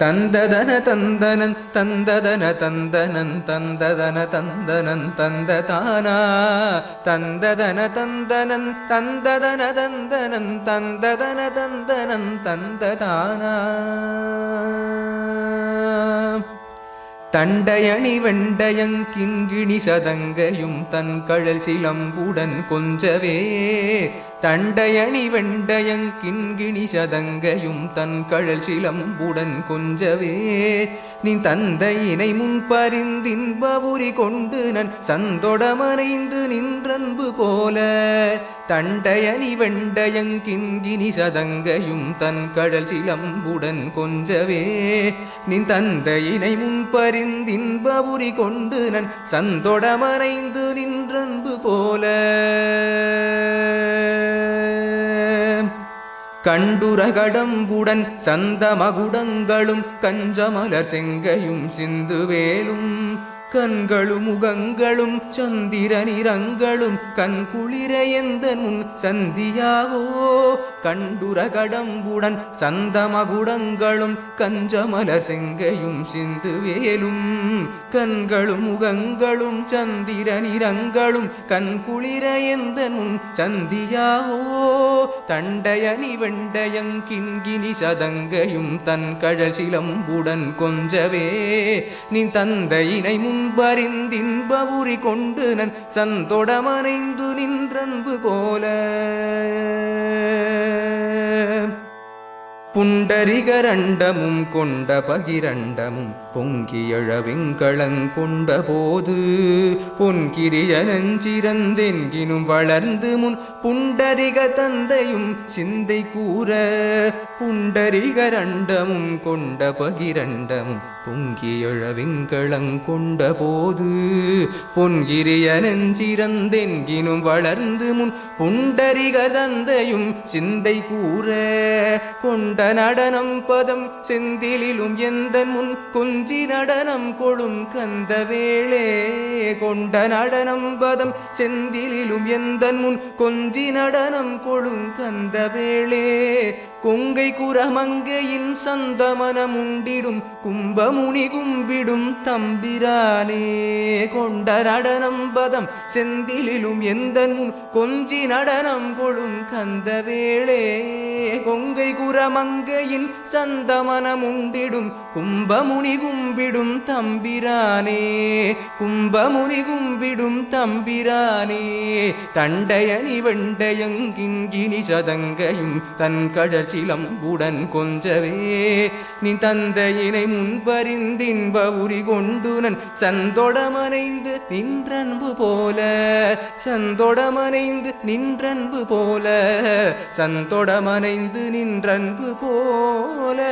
தந்ததன தந்தனன் தந்ததன தந்தனன் தந்ததன தந்தனன் தந்ததானா? தந்ததன தந்தனன் தந்ததன தந்தனன் தந்ததன தந்தனன் தந்ததானா? தண்டையணி வெண்டயங்கிண்கிணி சதங்கையும் தன் கழல் சிலம்புடன் கொஞ்சவே தண்டயணி வெண்டயங்கின்கிணி சதங்கையும் தன் கழல் சிலம்புடன் கொஞ்சவே. நீ தந்தையினை முன் பரிந்தின்பபுரி கொண்டு நன் சந்தொடமனைந்து நின்றன்பு போல. தண்டயணி வெண்டயங்கின்கிணி சதங்கையும் தன் கழல் சிலம்புடன் கொஞ்சவே. நீ தந்தையினை முன் பரிந்தின்பபுரி கொண்டு நன் சந்தொடமனைந்து நின்றன்பு போல. கண்டுரகடம்புடன் சந்தமகுடங்களும் கஞ்சமலர் செங்கையும் சிந்துவேலும் கண்களும் முகங்களும் சந்திர நிறங்களும் கண் குளிர எந்த முன் சந்தியாவோ? கண்டுரகடம்புடன் சந்தமகுடங்களும் கஞ்சமலர் செங்கையும் சிந்துவேலும் கண்களும் முகங்களும் சந்திர நிறங்களும் கண் குளிர எந்த முன் சந்தியாவோ? தண்டயனி வெண்டயங்கின்கினி சதங்கையும் தன் கழல் சிலம்புடன் கொஞ்சவே. நீ தந்தையினை முன்பறிந்தின்பபுரி கொண்டு நன் சந்தொடமனைந்து நின்றன்பு போல. புண்டரிகரண்டமும் கொண்ட பகிரண்டமும் பொங்கியழ வெங்களங்கொண்ட போது பொன்கிரிய நஞ்சிறந்தென்கினும் வளர்ந்து முன் புண்ட புண்டரிக தந்தையும் சிந்தை கூற புண்டரிக ரண்டமும் கொண்ட பகிரண்டமும் பொங்கியழ வெங்களங்கொண்ட போது பொன்கிரிய நெஞ்சிறந்தென்கினும் வளர்ந்து முன் புண்டரிக தந்தையும் சிந்தை கூற கொண்ட நடனம் பதம் செந்திலும் எந்த முன் கொஞ்சி நடனம் கொழும் கந்த வேளே கொண்ட நடனம் பதம் செந்திலும் எந்த முன் கொஞ்சி நடனம் கொழும் கந்தவேளே கொங்கை குரமங்கையின் சந்தமனமுண்டிடும் கும்பமுனி கும்பிடும் தம்பிரானே. கொண்ட நடனம் பதம் செந்திலும் எந்த முன் கொஞ்சி நடனம் கொழும் கந்த கொங்கை குரமங்கையின் சந்தமனமுண்டிடும் கும்பமுனி கும்பிடும் தம்பிரானே. கும்பமுனி கும்பிடும் தம்பிரானே. தண்டயனி வெண்டயங்கிங்கினி சதங்கையும் தன் கடற் சிலம்புடன் கொஞ்சவே. நீ தந்தையினை முன்பறிந்தின்ப உரி கொண்டுனன் சந்தொடமனைந்து நின்றன்பு போல. சந்தொடமனைந்து நின்றன்பு போல. சந்தொடமனைந்து நின்றன்பு போல.